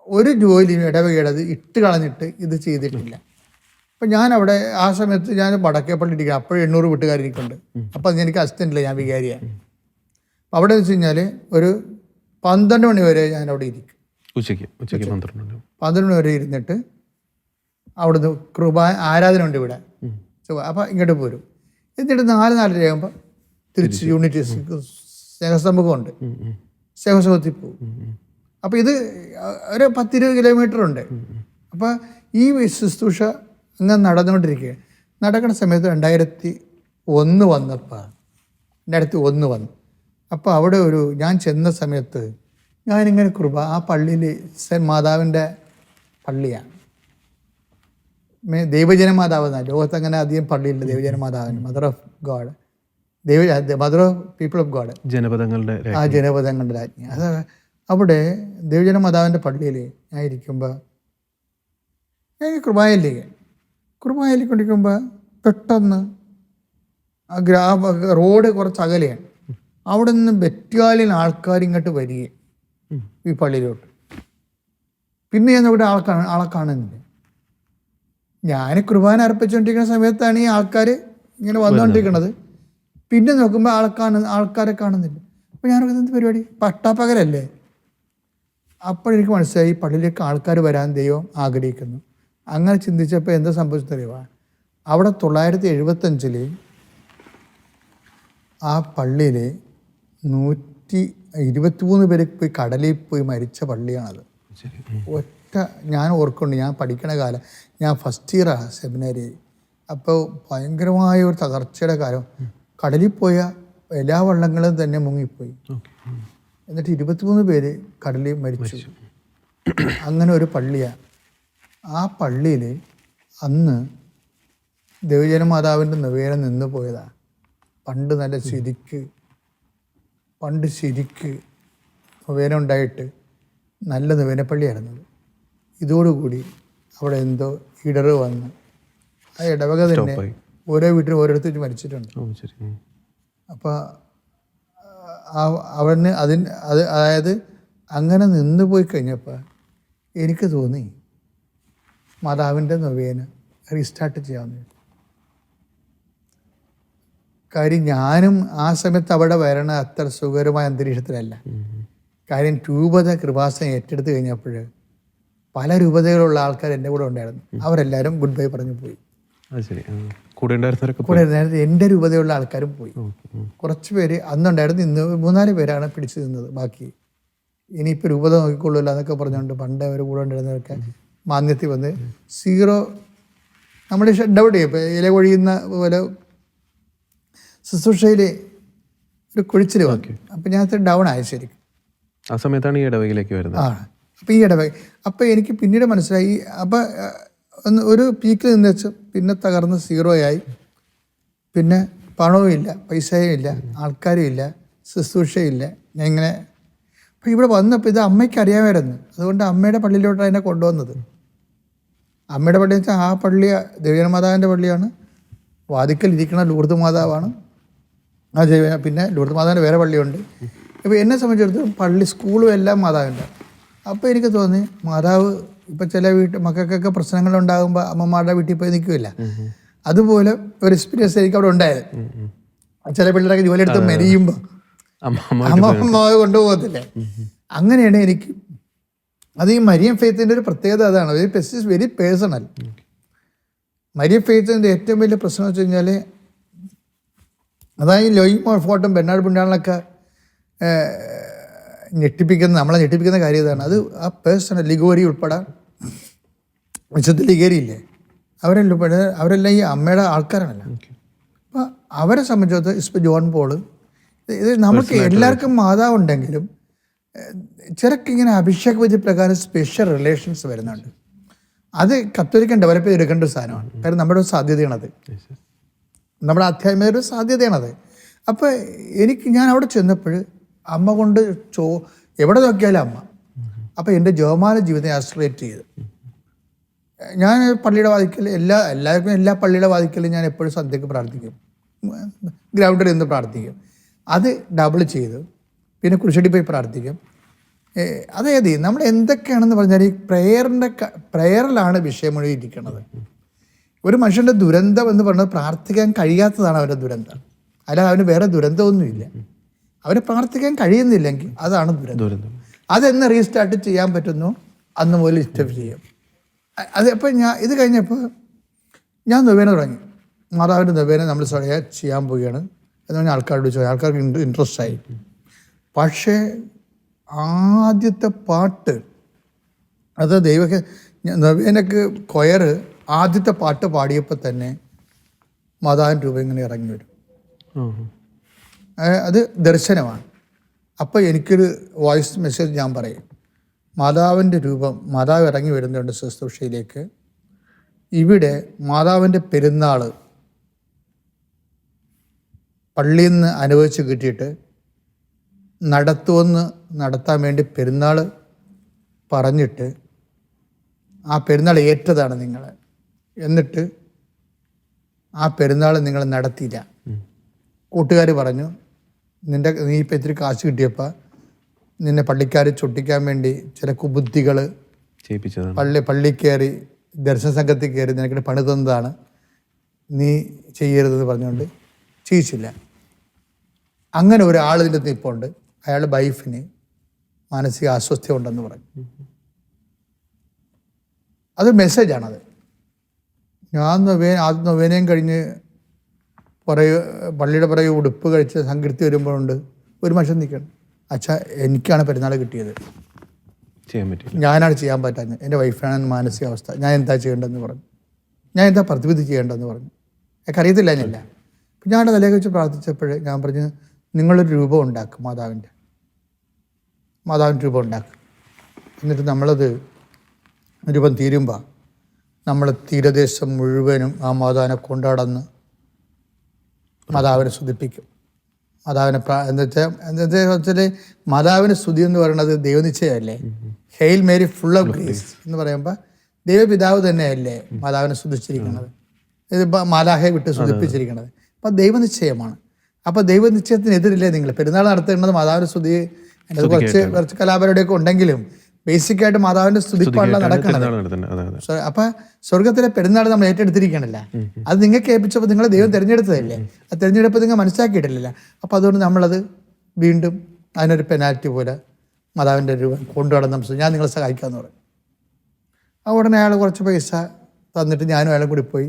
ഒരു ജോലിയും ഇടവകയുടേത് ഇട്ട് കളഞ്ഞിട്ട് ഇത് ചെയ്തിട്ടില്ല. അപ്പം ഞാൻ അവിടെ ആ സമയത്ത് ഞാൻ വടക്കേപ്പള്ളി ഇരിക്കുക അപ്പോഴും എണ്ണൂറ് വീട്ടുകാരിക്കുണ്ട് അപ്പം എനിക്ക് അസിസ്റ്റന്റ് ഇല്ല ഞാൻ വികാരിയാണ് അപ്പം അവിടെ വെച്ച് കഴിഞ്ഞാൽ ഒരു പന്ത്രണ്ട് മണി വരെ ഞാൻ അവിടെ ഇരിക്കും. ഉച്ചയ്ക്ക് ഉച്ചയ്ക്ക് പന്ത്രണ്ട് മണി. വരെ ഇരുന്നിട്ട് അവിടുന്ന് കൃപ ആരാധന ഉണ്ട് ഇവിടെ. അപ്പം ഇങ്ങോട്ട് പോരും. എന്നിട്ട് നാല് നാലര ആകുമ്പോൾ തിരിച്ച് യൂണിറ്റ് സ്നേഹസമുഖമുണ്ട് സ്നേഹസമുഖത്തിൽ പോകും. അപ്പോൾ ഇത് ഒരു പത്തിരുപത് കിലോമീറ്റർ ഉണ്ട്. അപ്പോൾ ഈ ശുശ്രൂഷ അങ്ങനെ നടന്നുകൊണ്ടിരിക്കുക നടക്കുന്ന സമയത്ത് രണ്ടായിരത്തി ഒന്ന് വന്നപ്പോൾ രണ്ടായിരത്തി ഒന്ന് വന്നു. അപ്പോൾ അവിടെ ഒരു ഞാൻ ചെന്ന സമയത്ത് ഞാനിങ്ങനെ കൃപ ആ പള്ളിയിൽ സെൻ മാതാവിന്റെ പള്ളിയാണ്. മേ ദൈവജന മാതാവ് എന്നാണ് ലോകത്ത് അങ്ങനെ അധികം പള്ളിയില്ല ദൈവജന മാതാവിന് മദർ ഓഫ് ഗോഡ് ദൈവ mother of people of God ജനപദങ്ങളുടെ. ആ ജനപദങ്ങളുടെ രാജ്ഞി. അത് അവിടെ ദൈവജനമാതാവിന്റെ പള്ളിയിൽ ഞാൻ ഇരിക്കുമ്പോൾ ഞാൻ കുർബാനയില്ലേ? കുർബാനയിൽ കൊണ്ടിരിക്കുമ്പോൾ പെട്ടെന്ന് ആ ഗ്രാ റോഡ് കുറച്ച് അകലെയാണ്. അവിടെ നിന്ന് ബെറ്റുകാലിൽ ആൾക്കാർ ഇങ്ങോട്ട് വരികയും. ഈ പള്ളിയിലോട്ട്. പിന്നെ ഞാൻ ഇവിടെ ആളെ കാണാൻ ആളെ കാണുന്നില്ല. ഞാൻ കുർബാന അർപ്പിച്ചുകൊണ്ടിരിക്കുന്ന സമയത്താണ് ഈ ആൾക്കാർ ഇങ്ങനെ വന്നുകൊണ്ടിരിക്കുന്നത് പിന്നെ നോക്കുമ്പോൾ ആൾക്കാർ ആൾക്കാരെ കാണുന്നില്ല. അപ്പോൾ ഞാൻ എന്ത് പരിപാടി? പട്ടാപ്പകലല്ലേ അപ്പോഴെനിക്ക് മനസ്സിലായി പള്ളിയിലേക്ക് ആൾക്കാർ വരാൻ ദൈവം ആഗ്രഹിക്കുന്നു. അങ്ങനെ ചിന്തിച്ചപ്പോൾ എന്താ സംഭവിച്ചറിയുക അവിടെ തൊള്ളായിരത്തി എഴുപത്തഞ്ചിൽ ആ പള്ളിയിൽ നൂറ്റി ഇരുപത്തിമൂന്ന് പേര് പോയി കടലിൽ പോയി മരിച്ച പള്ളിയാണത്. ഒറ്റ ഞാൻ ഓർക്കുന്നുണ്ട്. ഞാൻ പഠിക്കണ കാലം. ഞാൻ ഫസ്റ്റ് ഇയറാണ് സെമിനാരി അപ്പോൾ ഭയങ്കരമായ ഒരു തകർച്ചയുടെ കാലം. കടലിൽ പോയ എല്ലാ വള്ളങ്ങളും തന്നെ മുങ്ങിപ്പോയി. എന്നിട്ട് ഇരുപത്തിമൂന്ന് പേര് കടലിൽ മരിച്ചു. അങ്ങനെ ഒരു പള്ളിയാണ് ആ പള്ളിയിൽ അന്ന് ദേവജന മാതാവിന്റെ നിവേദനം നിന്ന് പോയതാണ് പണ്ട് നല്ല ശരിക്ക് പണ്ട് ശരിക്ക് നിവേദനം ഉണ്ടായിട്ട് നല്ല നിവേദനപ്പള്ളിയായിരുന്നു അത്. ഇതോടുകൂടി അവിടെ എന്തോ ഇടറ് വന്ന് ആ ഇടവക തന്നെ. ഓരോ വീട്ടിലും ഓരോരുത്തർ മരിച്ചിട്ടുണ്ട്. അപ്പോൾ അവന് അതിന് അത് അതായത് അങ്ങനെ നിന്ന് പോയി കഴിഞ്ഞപ്പോൾ എനിക്ക് തോന്നി മാതാവിന്റെ നൊവേന റീസ്റ്റാർട്ട് ചെയ്യാമെന്ന് കാര്യം ഞാനും ആ സമയത്ത് അവിടെ വരണ അത്ര സുഖകരമായ അന്തരീക്ഷത്തിലല്ല. കാര്യം രൂപത കൃപാസനം ഏറ്റെടുത്ത് കഴിഞ്ഞപ്പോൾ പല രൂപതകളുള്ള ആൾക്കാർ എന്റെ കൂടെ ഉണ്ടായിരുന്നു. അവരെല്ലാവരും ഗുഡ് ബൈ പറഞ്ഞു പോയി. കൂടെ എന്റെ രൂപതയുള്ള ആൾക്കാരും പോയി. കുറച്ച് പേര് അന്നുണ്ടായിരുന്നു ഇന്ന് മൂന്നാൽ പേരാണ് പിടിച്ചു നിന്നത് ബാക്കി. ഇനിയിപ്പോൾ രൂപത നോക്കിക്കൊള്ളില്ല എന്നൊക്കെ പറഞ്ഞുകൊണ്ട് പണ്ട് അവർ കൂടെ ഉണ്ടായിരുന്നവരൊക്കെ മാന്യത്തിൽ വന്ന് സീറോ നമ്മുടെ ഡൗട്ട് ചെയ്യും. ഇപ്പോൾ ഇല കൊഴിയുന്ന പോലെ ശുശ്രൂഷയിൽ ഒരു കുഴിച്ചിൽ വന്നു. അപ്പം ഞാൻ ഡൗൺ ആയി ശരിക്കും. ആ സമയത്താണ് ഈ ഇടവകയിലേക്ക് വരുന്നത്. ആ. അപ്പം ഈ ഇടവേ അപ്പം എനിക്ക് പിന്നീട് മനസ്സിലായി. അപ്പം ഒന്ന് ഒരു പീക്കിൽ നിന്ന് വെച്ച് പിന്നെ തകർന്ന് സീറോ ആയി. പിന്നെ പണവും ഇല്ല പൈസയും ഇല്ല ആൾക്കാരും ഇല്ല ശുശ്രൂഷയില്ല ഞാൻ ഇങ്ങനെ അപ്പം ഇവിടെ വന്നപ്പോൾ ഇത് അമ്മയ്ക്ക് അറിയാമായിരുന്നു. അതുകൊണ്ട് അമ്മയുടെ പള്ളിയിലോട്ടാണ് എന്നെ കൊണ്ടുവന്നത്. അമ്മയുടെ പള്ളി വെച്ചാൽ ആ പള്ളി ദേവീനമാതാവിന്റെ പള്ളിയാണ്. വാതിക്കൽ ഇരിക്കുന്ന ലൂർദ് മാതാവാണ്. ആ ജൈവ പിന്നെ ലൂർദ് മാതാവിന്റെ വേറെ പള്ളിയുണ്ട്. ഇപ്പോൾ എന്നെ സംബന്ധിച്ചിടത്തോളം പള്ളി സ്കൂളും എല്ലാം മാതാവിന്റെ അപ്പോൾ എനിക്ക് തോന്നി മാതാവ് ഇപ്പം ചില വീട്ടിൽ മക്കൾക്കൊക്കെ പ്രശ്നങ്ങൾ ഉണ്ടാകുമ്പോൾ അമ്മമാരുടെ വീട്ടിൽ പോയി നിൽക്കില്ല. അതുപോലെ ഒരു എക്സ്പീരിയൻസ് എനിക്ക് അവിടെ ഉണ്ടായത്. ചില പിള്ളേരൊക്കെ ജോലി എടുത്ത് മെരിയുമ്പോൾ അമ്മ അമ്മ അമ്മ അമ്മ കൊണ്ടുപോകത്തില്ലേ. അങ്ങനെയാണ് എനിക്ക് അത് ഈ മരിയം ഫെയ്ത്തിന്റെ ഒരു പ്രത്യേകത അതാണ്. വെരി വെരി പേഴ്സണൽ മരിയം ഫെയ്ത്തിന്റെ ഏറ്റവും വലിയ പ്രശ്നം വെച്ച് കഴിഞ്ഞാൽ അതായത് ലോയിങ് ഫോട്ടും ബെന്നാട് പുണ്ടാളിനൊക്കെ ഞെട്ടിപ്പിക്കുന്ന നമ്മളെ ഞെട്ടിപ്പിക്കുന്ന കാര്യം ഇതാണ്. അത് ആ പേഴ്സണൽ ലിഗോരി ഉൾപ്പെടെ വിശുദ്ധ ലിഗേരിയില്ലേ അവരെല്ലാം ഉൾപ്പെടെ അവരെല്ലാം ഈ അമ്മയുടെ ആൾക്കാരാണല്ലോ. അപ്പോൾ അവരെ സംബന്ധിച്ചിടത്ത് ഇപ്പം ജോൺ പോൾ ഇത് നമുക്ക് എല്ലാവർക്കും മാതാവ് ഉണ്ടെങ്കിലും ചിലക്കിങ്ങനെ അഭിഷേക വിധി പ്രകാരം സ്പെഷ്യൽ റിലേഷൻസ് വരുന്നുണ്ട്. അത് കത്തോലിക്കൻ ഡെവലപ്പ് ചെയ്തെടുക്കേണ്ട ഒരു സാധനമാണ്. കാരണം നമ്മുടെ ഒരു സാധ്യതയാണത്. നമ്മുടെ ആധ്യാത്മിക ഒരു സാധ്യതയാണത്. അപ്പോൾ എനിക്ക് ഞാൻ അവിടെ ചെന്നപ്പോൾ അമ്മ കൊണ്ട് ചോ എവിടെ നോക്കിയാലും അമ്മ. അപ്പോൾ എന്റെ ജോമാന ജീവിതത്തെ ആശ്രയേറ്റ് ചെയ്ത്. ഞാൻ പള്ളിയുടെ വാതിക്കൽ എല്ലാ എല്ലാവർക്കും എല്ലാ പള്ളിയുടെ വാതിക്കലും ഞാൻ എപ്പോഴും സന്ധ്യക്ക് പ്രാർത്ഥിക്കും. ഗ്രൗണ്ടിൽ നിന്ന് പ്രാർത്ഥിക്കും. അത് ഡബിൾ ചെയ്ത് പിന്നെ കുരിശടി പോയി പ്രാർത്ഥിക്കും. അതായത് നമ്മൾ എന്തൊക്കെയാണെന്ന് പറഞ്ഞാൽ ഈ പ്രെയറിന്റെ പ്രെയറിലാണ് വിഷയം മുഴുവൻ ഇരിക്കുന്നത്. ഒരു മനുഷ്യന്റെ ദുരന്തം എന്ന് പറഞ്ഞാൽ പ്രാർത്ഥിക്കാൻ കഴിയാത്തതാണ് അവന്റെ ദുരന്തം. അല്ലാതെ അവന് വേറെ ദുരന്തമൊന്നുമില്ല. അവന് പ്രാർത്ഥിക്കാൻ കഴിയുന്നില്ലെങ്കിൽ അതാണ് ദുരന്തം. അതെന്ന് റീസ്റ്റാർട്ട് ചെയ്യാൻ പറ്റുന്നു അന്ന് മുതൽ ഇഷ്ടം ചെയ്യും. അ- അത് അപ്പോൾ ഞാൻ ഇത് കഴിഞ്ഞപ്പോൾ ഞാൻ നൊവേന തുടങ്ങി. മാതാവിന്റെ നൊവേന നമ്മൾ സ്വയം ചെയ്യാൻ പോവുകയാണ് എന്ന് പറഞ്ഞാൽ ആൾക്കാരോട് ചോദിച്ചു. ആൾക്കാർക്ക് ഇൻട്രസ്റ്റ് ആയി. പക്ഷേ ആദ്യത്തെ പാട്ട് അത് ദൈവ നവീനക്ക് കൊയർ ആദ്യത്തെ പാട്ട് പാടിയപ്പോൾ തന്നെ മാതാവിന്റെ രൂപം ഇങ്ങനെ ഇറങ്ങി വരും. അത് ദർശനമാണ്. അപ്പോൾ എനിക്കൊരു വോയിസ് മെസ്സേജ് ഞാൻ പറയും. മാതാവിന്റെ രൂപം മാതാവ് ഇറങ്ങി വരുന്നുണ്ട് ശുശ്രൂഷയിലേക്ക്. ഇവിടെ മാതാവിന്റെ പെരുന്നാൾ പള്ളിയിൽ നിന്ന് അനുഭവിച്ച് കിട്ടിയിട്ട് നടത്തുമെന്ന് നടത്താൻ വേണ്ടി പെരുന്നാൾ പറഞ്ഞിട്ട് ആ പെരുന്നാൾ ഏറ്റതാണ് നിങ്ങൾ എന്നിട്ട് ആ പെരുന്നാൾ നിങ്ങൾ നടത്തിയില്ല. കൂട്ടുകാർ പറഞ്ഞു നിന്റെ നീ ഇപ്പം ഇത്തിരി കാശ് കിട്ടിയപ്പോൾ നിന്നെ പള്ളിക്കാർ ചൊട്ടിക്കാൻ വേണ്ടി ചില കുബുദ്ധികൾ പള്ളി പള്ളി കയറി ദർശന സംഘത്തിൽ കയറി നിനക്കിട്ട് പണി തന്നതാണ്. നീ ചെയ്യരുതെന്ന് പറഞ്ഞുകൊണ്ട് ചെയ്യിച്ചില്ല. അങ്ങനെ ഒരാൾ ഇതിന്റെ നിൽപ്പുണ്ട് അയാളുടെ വൈഫിന് മാനസിക അസ്വസ്ഥ ഉണ്ടെന്ന് പറഞ്ഞു അത് മെസ്സേജാണത് ഞാൻ നൊവേ ആദ്യം നൊവേനയും കഴിഞ്ഞ് പുറകെ പള്ളിയുടെ പുറകെ ഉടുപ്പ് കഴിച്ച് സംഘടിത്തി വരുമ്പോഴുണ്ട് ഒരു മനുഷ്യൻ നിൽക്കണം. അച്ഛാ എനിക്കാണ് പെരുന്നാൾ കിട്ടിയത്. ചെയ്യാൻ പറ്റില്ല. ഞാനാണ് ചെയ്യാൻ പറ്റാഞ്ഞത്. എന്റെ വൈഫാണ് മാനസികാവസ്ഥ. ഞാൻ എന്താ ചെയ്യേണ്ടതെന്ന് പറഞ്ഞു. ഞാൻ എന്താ പ്രതിവിധി ചെയ്യേണ്ടതെന്ന് പറഞ്ഞു. എനിക്ക് അറിയത്തില്ല ഞാനില്ല അപ്പം ഞാൻ തലയെ വെച്ച് പ്രാർത്ഥിച്ചപ്പോൾ ഞാൻ പറഞ്ഞു നിങ്ങളൊരു രൂപം ഉണ്ടാക്കും മാതാവിന്റെ. മാതാവിന്റെ രൂപം ഉണ്ടാക്കും. എന്നിട്ട് നമ്മളത് രൂപം തീരുമ്പോൾ നമ്മൾ തീരദേശം മുഴുവനും ആ മാതാവിനെ കൊണ്ടാടന്ന് മാതാവിനെ സ്തുതിപ്പിക്കും. മാതാവിനെ പ്രാ എന്താ വെച്ചാൽ എന്താ വെച്ചാൽ മാതാവിന് സ്തുതി എന്ന് പറയുന്നത് ദൈവനിശ്ചയമല്ലേ? Hail Mary full of grace എന്ന് പറയുമ്പോൾ ദൈവപിതാവ് തന്നെയല്ലേ മാതാവിനെ സ്തുതിച്ചിരിക്കുന്നത്? ഇതിപ്പോൾ മാലാഹയെ വിട്ട് സ്തുതിപ്പിച്ചിരിക്കുന്നത്. അപ്പം ദൈവനിശ്ചയമാണ്. അപ്പോൾ ദൈവനിശ്ചയത്തിനെതിരില്ലേ നിങ്ങൾ? പെരുന്നാൾ നടത്തേണ്ടത് മാതാവിനെ സ്തുതി കുറച്ച് കുറച്ച് കലാപരിപാടിയൊക്കെ ഉണ്ടെങ്കിലും ബേസിക് ആയിട്ട് മാതാവിന്റെ സ്തുതിപ്പാണല്ലോ നടക്കുന്നത്. അപ്പൊ സ്വർഗത്തിലെ പെരുന്നാൾ നമ്മൾ ഏറ്റെടുത്തിരിക്കണല്ല? അത് നിങ്ങൾക്ക് ഏൽപ്പിച്ചപ്പോൾ നിങ്ങൾ ദൈവം തിരഞ്ഞെടുത്തതല്ലേ? ആ തിരഞ്ഞെടുപ്പ് നിങ്ങൾ മനസ്സിലാക്കിയിട്ടില്ല അപ്പൊ അതുകൊണ്ട് നമ്മളത് വീണ്ടും അതിനൊരു പെനാൽറ്റി പോലെ മാതാവിന്റെ ഒരു കൊണ്ടുവരണം ഞാൻ നിങ്ങളെ സഹായിക്കാമെന്ന് പറഞ്ഞു ആ ഉടനെ അയാൾ കുറച്ച് പൈസ തന്നിട്ട് ഞാനും അയാളും കൂടി പോയി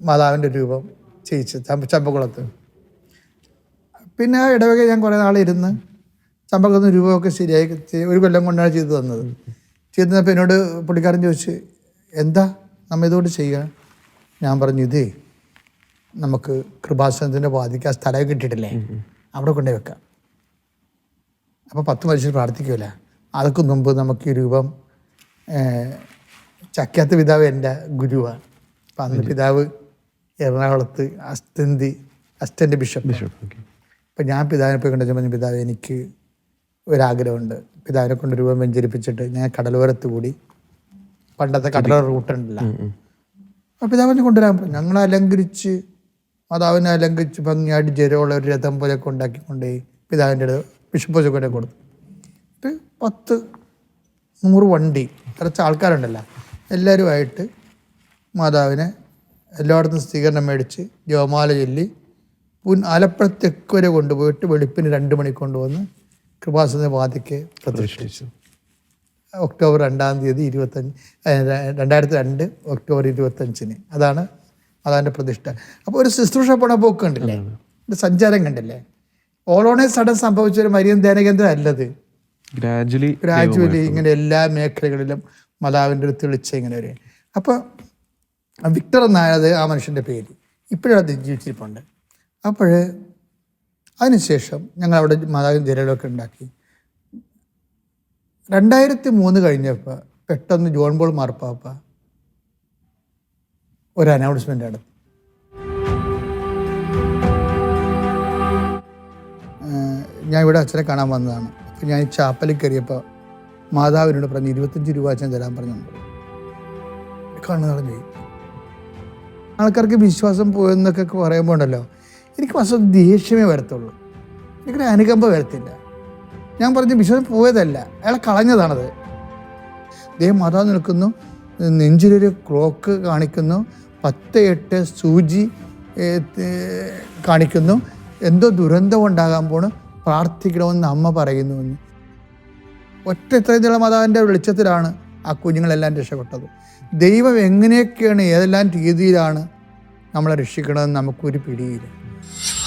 മാതാവിന്റെ രൂപം ചെയ്യിച്ച് ചമ്പ ചമ്പക്കുളത്ത്. പിന്നെ ആ ഇടവക ഞാൻ കുറേ നാൾ ചമ്പക്കുളത്ത് രൂപമൊക്കെ ശരിയായി ഒരു കൊല്ലം കൊണ്ടാണ് ചെയ്തു തന്നത്. ചെയ്തു തന്നപ്പോൾ എന്നോട് പുള്ളിക്കാരൻ ചോദിച്ചു എന്താ? നമ്മ ഇതുകൊണ്ട് ചെയ്യുക ഞാൻ പറഞ്ഞു ഇതേ നമുക്ക് കൃപാസനത്തിന്റെ ബാധിക്ക് ആ സ്ഥലം കിട്ടിയിട്ടില്ലേ? അവിടെ കൊണ്ടേ വെക്കാം. അപ്പോൾ പത്ത് മനുഷ്യർ പ്രാർത്ഥിക്കുമല്ല അതൊക്കെ മുമ്പ് നമുക്ക് ഈ രൂപം ചക്കാത്ത പിതാവ് എന്റെ ഗുരുവാണ്. അപ്പം അന്ന് പിതാവ് എറണാകുളത്ത് അസ്തന്തി അസ്റ്റന്റ് ബിഷപ്പ് ബിഷപ്പ് അപ്പം ഞാൻ പിതാവിനെ പോയി കണ്ടു പറഞ്ഞു പിതാവ് എനിക്ക് ഒരാഗ്രഹമുണ്ട്. പിതാവിനെ കൊണ്ട് രൂപം വെഞ്ചരിപ്പിച്ചിട്ട് ഞാൻ കടലോരത്ത് കൂടി. പണ്ടത്തെ കടലോര റൂട്ടുണ്ടല്ല അപ്പം പിതാവിനെ കൊണ്ടുവരാൻ ഞങ്ങൾ അലങ്കരിച്ച് മാതാവിനെ അലങ്കരിച്ച് ഭംഗിയായിട്ട് ജരമുള്ള ഒരു രഥം പോലെ ഉണ്ടാക്കി കൊണ്ടുപോയി പിതാവിന്റെ അടുത്ത് ബിഷപ്പ് കൊണ്ടേ കൊടുത്തു. എന്നിട്ട് പത്ത് നൂറ് വണ്ടി കുറച്ച് ആൾക്കാരുണ്ടല്ലോ. എല്ലാവരുമായിട്ട് മാതാവിനെ എല്ലായിടത്തും സ്വീകരണം മേടിച്ച് ജോമാല ചൊല്ലി പുൻ ആലപ്പുഴ തെക്ക് വരെ കൊണ്ടുപോയിട്ട് വെളുപ്പിന് രണ്ട് മണിക്ക് കൊണ്ടുവന്ന് കൃപാസന പാതയ്ക്ക് പ്രതിഷ്ഠിച്ചു. ഒക്ടോബർ രണ്ടാം തീയതി ഇരുപത്തഞ്ച് രണ്ടായിരത്തി രണ്ട് ഒക്ടോബർ ഇരുപത്തഞ്ചിന്. അതാണ് അതാന്റെ പ്രതിഷ്ഠ. അപ്പോൾ ഒരു ശുശ്രൂഷ പോണ പോക്ക് കണ്ടില്ലേ ഒരു സഞ്ചാരം കണ്ടില്ലേ? ഓളോണെ സഡൻ സംഭവിച്ച ഒരു മരിയൻ ധ്യാനകേന്ദ്രം അല്ലത്? ഗ്രാജുവലി ഗ്രാജുവലി ഇങ്ങനെ എല്ലാ മേഖലകളിലും മലാവിന്റെ ഒരു തെളിച്ച ഇങ്ങനെ ഒരു അപ്പോൾ വിക്ടർ എന്നായത് ആ മനുഷ്യന്റെ പേര്. ഇപ്പോഴും അത് ജീവിച്ചിരിപ്പുണ്ട്. അപ്പോൾ അതിനുശേഷം ഞങ്ങൾ അവിടെ മാതാവിൻ ജലകളൊക്കെ ഉണ്ടാക്കി. രണ്ടായിരത്തി മൂന്ന് കഴിഞ്ഞപ്പോൾ പെട്ടെന്ന് ജോൺ ബോൾ മാർപ്പാപ്പ ഒരു അനൗൺസ്മെന്റ് നടത്തി. ഞാൻ ഇവിടെ അച്ഛനെ കാണാൻ വന്നതാണ്. അപ്പം ഞാൻ ഈ ചാപ്പലിൽ കയറിയപ്പോൾ മാതാവിനോട് പറഞ്ഞു ഇരുപത്തഞ്ച് രൂപ അച്ഛൻ തരാൻ പറഞ്ഞുണ്ട് കണ്ണു നിറഞ്ഞു. ആൾക്കാർക്ക് വിശ്വാസം പോയെന്നൊക്കെ പറയുമ്പോൾ ഉണ്ടല്ലോ എനിക്ക് വസ്തു ദേഷ്യമേ വരത്തുള്ളൂ. എനിക്കൊരു അനുകമ്പ വരത്തില്ല. ഞാൻ പറഞ്ഞ് വിശ്വാസം പോയതല്ല അയാളെ കളഞ്ഞതാണത്. ദൈവം മാതാവ് നിൽക്കുന്നു നെഞ്ചിലൊരു ക്ലോക്ക് കാണിക്കുന്നു പത്ത് എട്ട് സൂചി കാണിക്കുന്നു. എന്തോ ദുരന്തം ഉണ്ടാകാൻ പോണ് പ്രാർത്ഥിക്കണമെന്ന് അമ്മ പറയുന്നു എന്ന്. ഒറ്റ ഇത്രയും മാതാവിന്റെ വെളിച്ചത്തിലാണ് ആ കുഞ്ഞുങ്ങളെല്ലാം രക്ഷപ്പെട്ടത്. ദൈവം എങ്ങനെയൊക്കെയാണ് ഏതെല്ലാം രീതിയിലാണ് നമ്മളെ രക്ഷിക്കണമെന്ന് നമുക്കൊരു പിടിയില്ല. you